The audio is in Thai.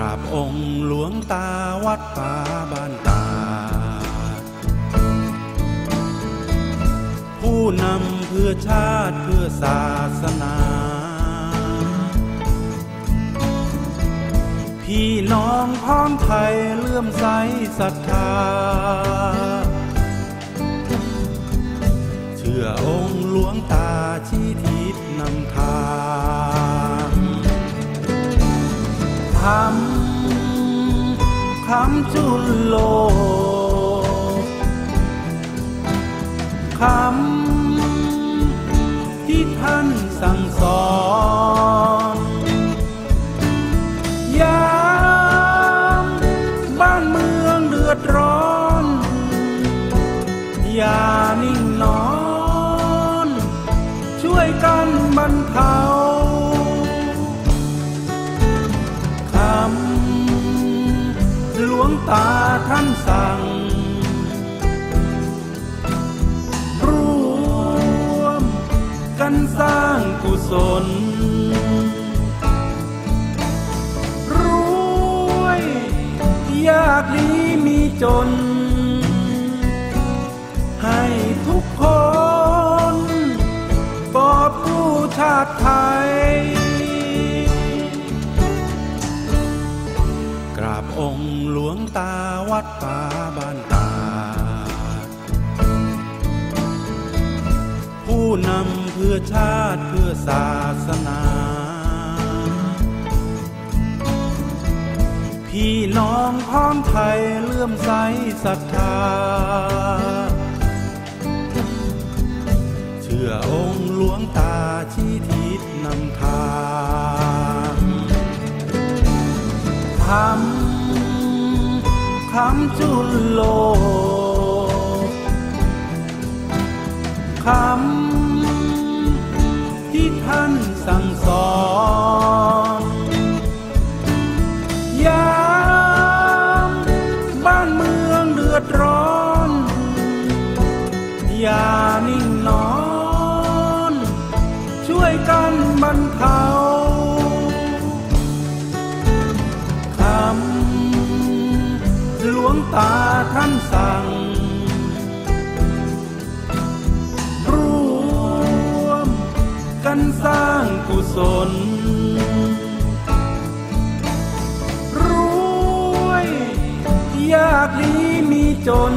ราบองค์หลวงตาวัดป่าบ้านตาดผู้นำเพื่อชาติเพื่อศาสนา พี่น้องพ้องไทยเลื่อมใสศรัทธา เชื่อองค์หลวงตาชี้ทิศนำทางำจุลโลคำที่ท่านสั่งสอนยามบ้านเมืองเดือดร้อน อย่านิ่งนอน ช่วยกันบรรเทา หลวงตาท่านสั่ง รวมกันสร้างกุศลรวยยากดีมีจน ให้ทุกคนกอบกู้ชาติไท หลวงตาวัดป่าบ้านตา ผู้นำเพื่อชาติเพื่อศาสนา พี่น้องพร้องไทยเลื่อมใสศรัทธา เชื่อองค์หลวงตาชี้ทิศนำทาง คำจุลโลคำที่ท่านสั่งสอนยามบ้านเมืองเดือดร้อน อย่านิ่งนอน ช่วยกันบรรเทา ลวงตาท่านสั่ง รวมกันสร้างกุศลรวย ยากดีมีจน